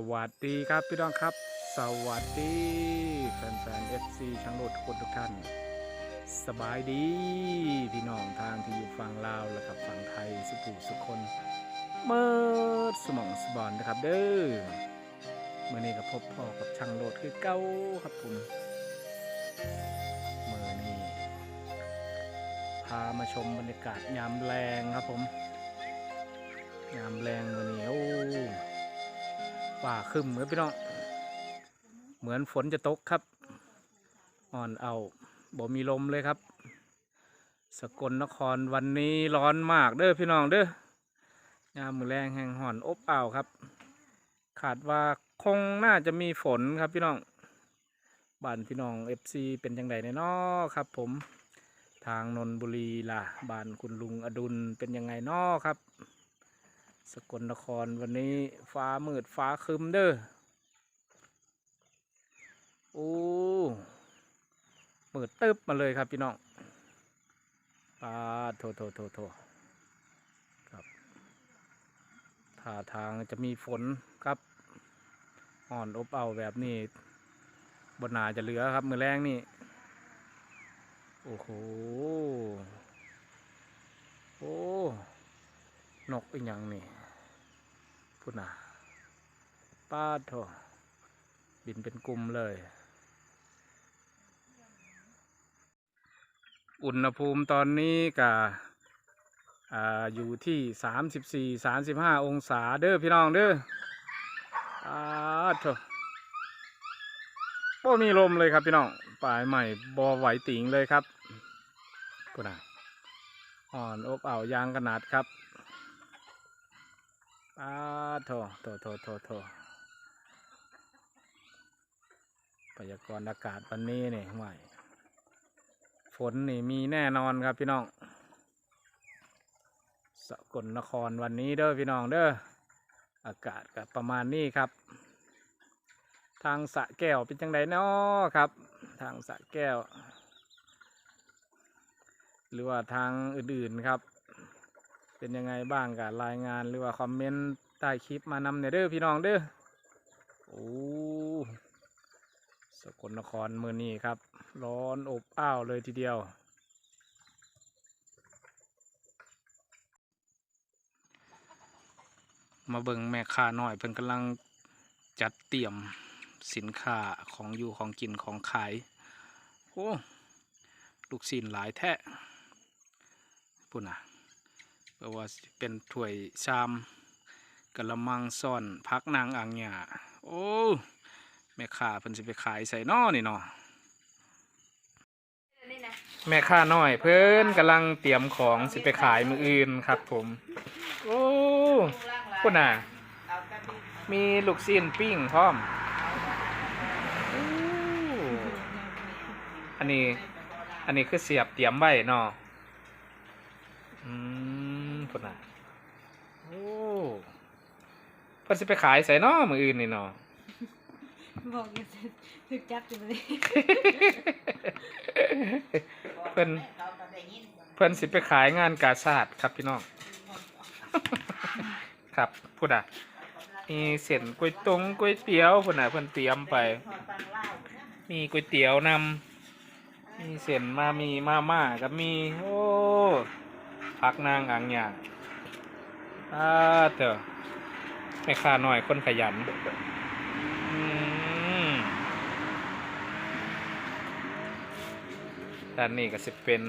สวัสดีครับพี่น้องครับ สวัสดีแฟนๆ FC ช่างโลดทุกคนทุกท่าน สบายดีพี่น้องทางที่อยู่ฝั่งลาวและกับฝั่งไทยสุภูสุขคนเมื่อสมองสบอนนะครับเด้อเมื่อนี้ก็พบพ่อกับช่างโลดคือเก้าครับผมเมื่อนี้พามาชมบรรยากาศยามแรงครับผมยามแรงวันนี้โอ้ ฝ่าคึมครับพี่น้อง เหมือนฝนจะตกครับ อ่อนเอาบ่มีลมเลยครับ สกลนครวันนี้ร้อนมากเด้อพี่น้องเด้อยามมือแรงแห่งห่อนอบอ้าวครับ ขาดว่าคงน่าจะมีฝนครับพี่น้องบ้านพี่น้องเอฟซีเป็นยังไงในนอครับ ผมทางนนบุรีล่ะบ้านคุณลุงอดุลเป็นยังไงนอครับ สกลนครวันนี้ฟ้ามืดฟ้าคึมเด้อโอ้มืดตึ๊บมาเลยครับพี่น้องปาโทโทโทโทครับท่าทางจะมีฝนครับอ่อนอบเอาแบบนี้บนนาจะเหลือครับ มือแรงนี่ โอ้โห โอ้ นกอีกอย่างนี่ พูดนะป้าโถบินเป็นกลุ่มเลย อุณหภูมิตอนนี้ก็อ่าอยู่ที่สามสิบสี่สามสิบห้าองศาเด้อพี่น้องเด้อป้าโถบ่มีลมเลยครับพี่น้องปลายใหม่บอไหวติงเลยครับพูดนะอ่อนอบอ้าวยางขนาดครับ อาโถโถโถโถโถพยากรณ์อากาศวันนี้นี่ยห่วยฝนนี่มีแน่นอนครับพี่น้อง สกลนครวันนี้เด้อพี่น้องเด้อ อากาศก็ประมาณนี้ครับ ทางสะแก้วเป็นจังไดเนาะครับ ทางสะแก้ว หรือว่าทางอื่นๆครับ เป็นยังไงบ้างกับรายงานหรือว่าคอมเมนต์ใต้คลิปมานำเนี่ยเด้อพี่น้องเด้อโอ้สกลนครมือนี้ครับ ร้อนอบอ้าวเลยทีเดียว มาเบิ่งแม่ค้าหน่อยเพิ่นกำลังจัดเตรียมสินค้าของอยู่ของกินของขาย โอ้ ลูกศิลหลายแท้ปุ่นน่ะ เพราะว่าเป็นถ้วยชามกะละมังซ่อนพักนางอ่างหยาโอ้แม่ค้าเพิ่นสิไปขายใส่นอนี่เนาะแม่ค้าน้อย เพิ่นกำลังเตรียมของสิไปขายมืออื่นครับผม โอ้คุณน่ะ มีลูกชิ้นปิ้งพร้อมโอ้อันนี้ อันนี้คือเสียบเตรียมไว้เนาะอืมคุณน่ะ โอ้เพิ่นสิไปขายใส่เนาะมืออื่นนี่เนาะบอกอย่าถึกจับอยู่เลยเพิ่นเพิ่นสิไปขายงานกาชาดครับพี่น้อง ครับพูดอะมีเส้นก๋วยตงก๋วยเตี๋ยวพุ่นน่ะเพิ่นเตรียมไป มีก๋วยเตี๋ยวนำมีเส้นมามีมาม่ากับมี โอ้พักนางอ่างหยางอ่าเถอะ แม่ค้าน่อยคนขยันด้านนี้ก็สิเป็น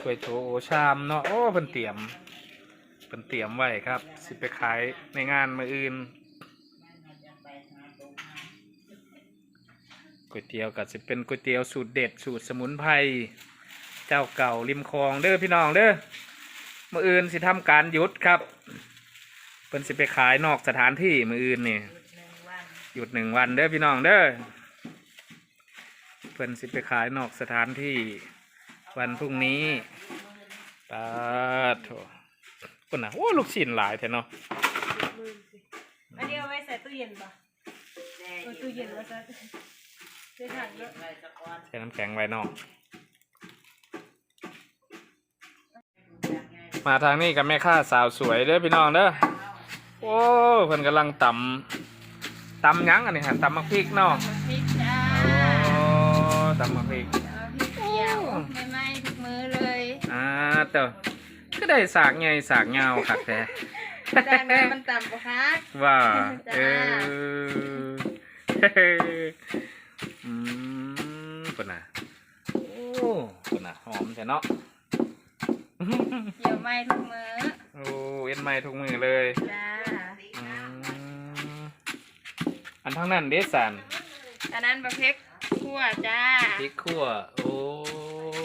ถ้วยโถชามเนาะโอ้เพิ่นเตรียมเพิ่นเตรียมไว้ครับ สิไปขายในงานมืออื่นก๋วยเตี๋ยวก็จะเป็นก๋วยเตี๋ยวสูตรเด็ดสูตรสมุนไพรเจ้าเก่าริมคลองเด้อพี่น้องเด้อมืออื่นสิทำการหยุดครับ เพิ่นสิไปขายนอกสถานที่มืออื่นนี่หยุดหนึ่งวันเด้อพี่น้องเด้อเพิ่นสิไปขายนอกสถานที่วันพรุ่งนี้ตาโถคนน่ะโอ้ลูกชิ้นหลายแท้เนาะอันนี้เอาไว้ใส่ตู้เย็นป่ะเอาตู้เย็นไว้ซะได้ถังเยอะใช้น้ำแข็งไว้เนอกมาทางนี้กับแม่ค้าสาวสวยเด้อพี่น้องเด้อ โอ้เพิ่นกำลังตตำหยังอันนี้ฮะตำมักพริกเนาะพริกจ้าโอ้ตำมักพริกเอาพริกเขียวไม่ไหม้ทุกมือเลยอ่าเต่อก็ได้สากใหญ่สากยาวคักแท้จานนี้มันต่ำกว่าคัก ว่าจ้า เออเฮ้อืมปุ่นน่ะโอ้ปุ่นน่ะหอมแท้เนาะเกี่ยวไหม้ทุกมือ โอ้เอ็นไม้ทุกมือเลยจ้าอืมอันทั้งนั้นเดสันอันนั้นบะเพ็กคั่วจ้าพริกขั่ว โอ้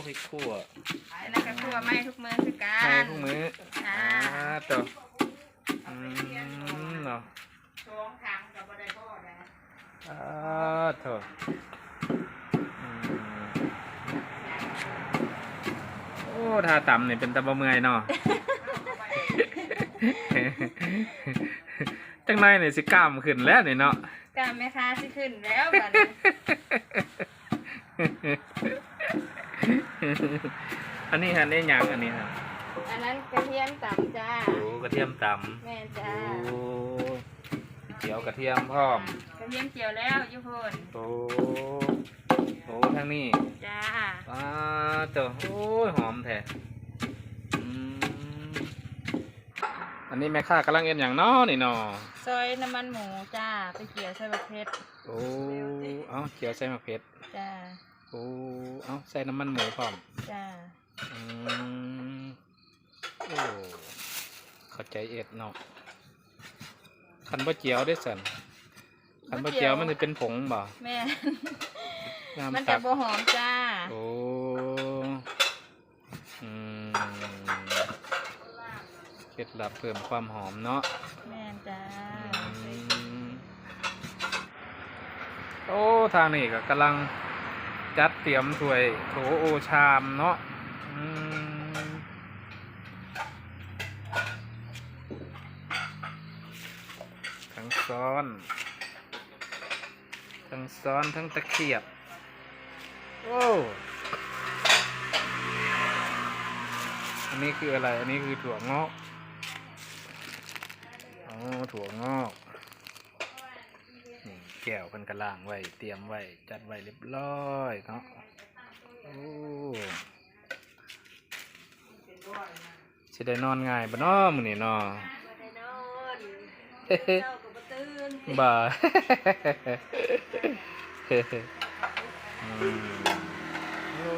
พริกขั่วอันนั้นก็คั่วไหม้ทุกมือคือกัไม้น ทุกมือจ้าอ่าต่ออืมเนาะสองถังกับบะได้พ่อนะอ่าเถอะอืมโอ้ทาต่ำนี่เป็นตะบะเมื่อยเนาะ จังไรเนี่ยสิกล้ามขึ้นแล้วนี่เนาะกล้ามแม่ค้าสิขึ้นแล้วบัดนี้อันนี้ฮะนี่หยังอันนี้ฮะอันนั้นกระเทียมต่ำจ้าโอ้กระเทียมต่แม่ำจ้าโอ้เจียวกระเทียมพร้อมกระเทียมเจียวแล้วยุพนโอ้โอ้ทางนี้จ้าอ้าเจ้าโอ้ยหอมแท้อืม อันนี้แม่ค้ากำลังเอ็นอย่างน้อนี่นอซอยน้ำมันหมูจ้า ไปเกี่ยวใส่บะเพ็ดโอ้เอาเจียวใส่มะเขือจ้า โอ้เอาใส่น้ำมันหมูพร้อมจ้า อืมโอ้เข้าใจเอ็ดเนาะคันบะเจียวได้สันคันบะเจียวมันจะเป็นผงบ่แม่ น้ำมันตัจะก บ่หอมจ้า โอ้ อืมเค ล็ดลับเพิ่มความหอมเนาะแม่นจ้าอืมโอ้ทางนี้ก็กำลังจัดเตรียมถ้วยโถโอชามเนาะอืมทั้งซ้อน ทั้งซ้อนทั้งตะเขียบ โอ้อันนี้คืออะไร อันนี้คือถั่วงอกอ๋อ ถั่วงอกนี่แก้วเพิ่นกระล่างไว้เตรียมไว้จัดไว้เรียบร้อยเนาะโอ้สิได้นอนง่ายบ่เนาะมื้อนี้เนาะได้นอนเจ้าก็บ่ตื่นบ่าอืมโอ้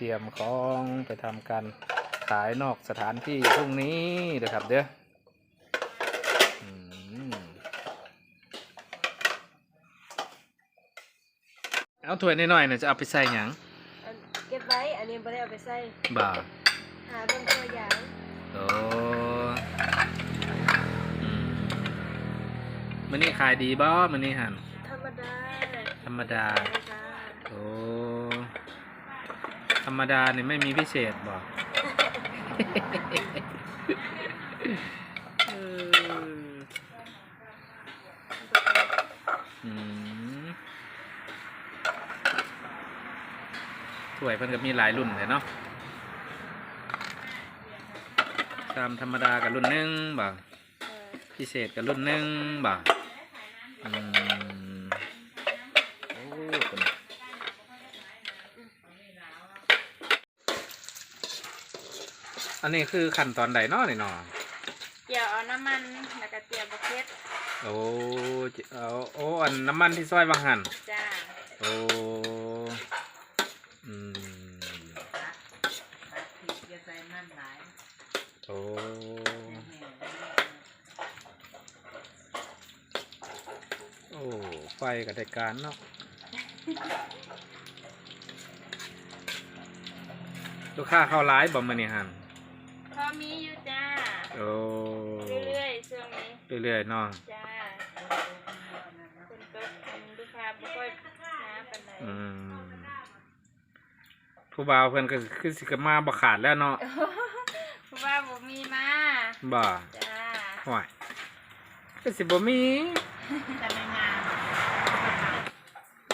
เตรียมของไปทำการขายนอกสถานที่พรุ่งนี้เด้อครับเด้ออืมเอาถ้วยน้อยๆน่ะจะเอาไปใส่หยังอันเก็บไว้ อันนี้บ่ได้เอาไปใส่บ่าหาเบิ่งตัวอย่างโอ้อืมมันนี่ขายดีบ่มันนี่หันธรรมดา ธรรมดาจ้าโอ้ธ รรมดาเนี่ยไม่มีพิเศษบ่เอออืมถ้วยเพิ่นก็มีหลายรุ่นเลยเนาะตามธรรมดากับรุ่นหนึ่งบ่เออพิเศษกับรุ่นหนึ่งบ่อืมโอ้คน อันนี้คือขั้นตอนใดเนาะนี่เนาะเกี่ยวเอาน้ำมันแล้วก็เจียวบะเพ็ดโอ้จิเอาโอ้อันน้ำมันที่ซอยบางหันจ้าโอ้อืมอย่าใส่น้ำหลายโอ้โอ้ไฟกับได้การเนาะลูกค้าเข้าร้ายบ่มาเนี่ยหันพอมีอยู่จ้า โอ้เรื่อยๆช่วงนี้เรื่อยๆเนาะจ้าคนตกคนลูกค้าบ่ค่อยน้าปานใดอืมผู้บ่าวเพิ่นก็คือสิกมาบ่ขาดแล้วเนาะเพราะว่าบ่มีมาบ่จ้าห่วยก็สิบ่มีแต่ไม่งาม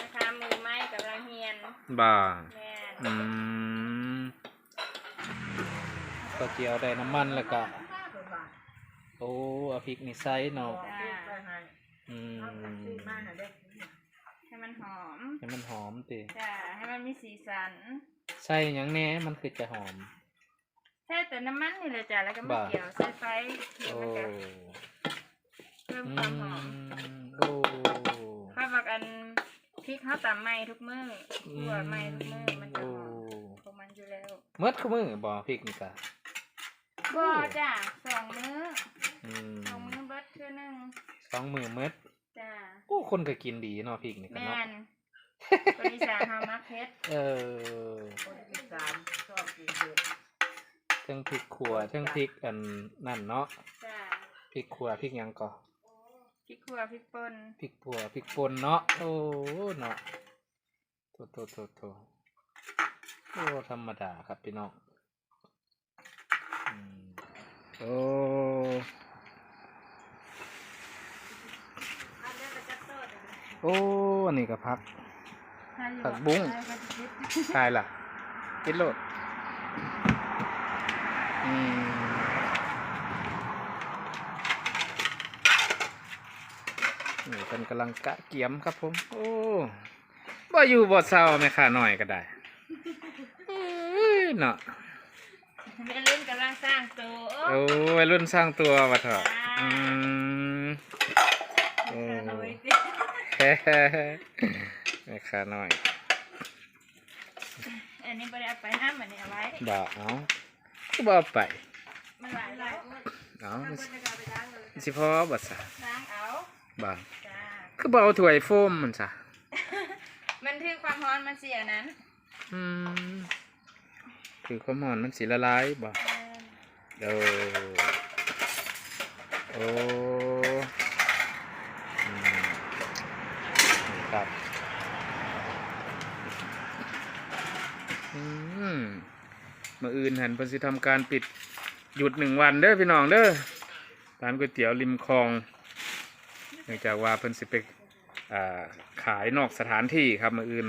นะคะมือไม้กำลังเฮียนบ่แม่น อืมก็เจียวได้น้ำมันแล้วก็โอ้เอาพริกนี่ใส่เนาะจ้าอืมให้มันหอมให้มันหอมติจ้าให้มันมีสีสันใส่หยังแหน่มันคือจะหอม ใช่แต่น้ำมันนี่เลยจ้าแล้วก็มาบ่า เกี่ยวใส่ไฟเดี๋ยวโอ้มันจะเพิ่มอืความหอมมโอ้ข้าวบักอันพริกข้าวตำไหม้ทุกมื้อคั่วไหม้ทุกมื้อมันจะโอ้หอมของมันอยู่แล้ว เมื่อคือมือบ่พริกนี่กะ บ่จ้าสองมื้ออื สองมือเมื่อจ้าโอ้คนก็กินดีเนาะพริกนี่กันแม่เนาะนคนอีสานเฮามักเผ็ดเออเทั้งพริกขัวเทั้งพริกอันนั่นเนาะจ้าพริกขัวพริกหยังก่อพริกขั่วพริกป่นพริกขัวพริกป่นเนาะโอ้เนาะโตโตโตโตโอ้ธรรมดาครับพี่น้องอืมโอ้ โอ้อันนี้ก็พัก ผักบุ้ง ตายล่ะกินโลดอืมนี่เป็นกำลังกะเกียมครับผม โอ้บ่อยู่บ่เศร้าแม่ค่าหน่อยก็ได้เอ้ยเนาะแม่รุ่นกำลังสร้างตัวโอ้วัยรุ่นสร้างตัววะเถอะจ้าอืมโอ้ เอาไว้สิ แฮ่แม่ค่าหน่อยอันนี้บ่ได้เอาไปห้ามอันนี้เอาไว้บ่เอาก็บ่เอาไปมันหลายแล้วเอาถ้าคนจะเอาไปล้างเลยสิพอบ่ซะล้างเอาบ่จ้าคือบ่เอาถ้วยโฟมมันซะมันถือความร้อนมันเสียนั้นอืมคือความร้อนมันสิละลายบ่เออโอ้อืมนี่ ครับอืมมื่ออื่นหันเพิ่นสิทำการปิดหยุดหนึ่งวันเด้อพี่น้องเด้อร้านก๋วยเตี๋ยวริมคลองเนื่องจากว่าเพิ่นสิไปขายนอกสถานที่ครับมื่ออื่น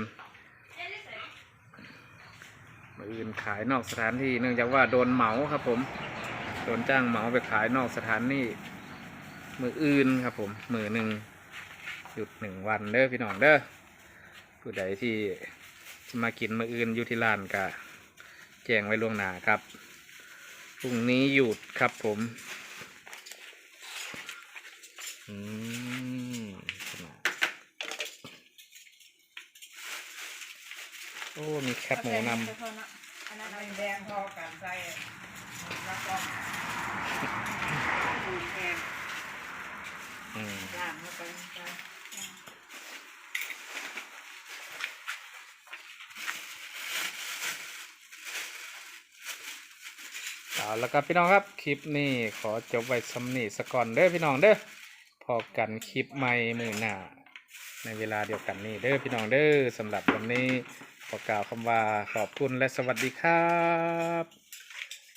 มืออื่นขายนอกสถานที่ เนื่องจากว่าโดนเหมาครับผม โดนจ้างเหมาไปขายนอกสถานที่มืออื่นครับผมมือหนึ่ง หยุดหนึ่งวันเด้อพี่น้องเด้อผู้ใดที่จะมากินมืออื่นอยู่ที่ร้านกะแจ้งไว้ล่วงหน้าครับพรุ่งนี้หยุดครับผมอืมโอ้ มีแคบหมูนำอันนั้นเอาแดงพอกันใส่แล้วก็ดูแห้งอืมย่างเข้าไปใส่ เอาแล้วก็พี่น้องครับคลิปนี้ขอจบไว้สำนีสก่อนเด้อพี่น้องเด้อพอกันคลิปใหม่มือหน้าในเวลาเดียวกันนี้เด้อพี่น้องเด้อสำหรับวันนี้ขอกล่าวคำว่าขอบคุณและสวัสดีครับ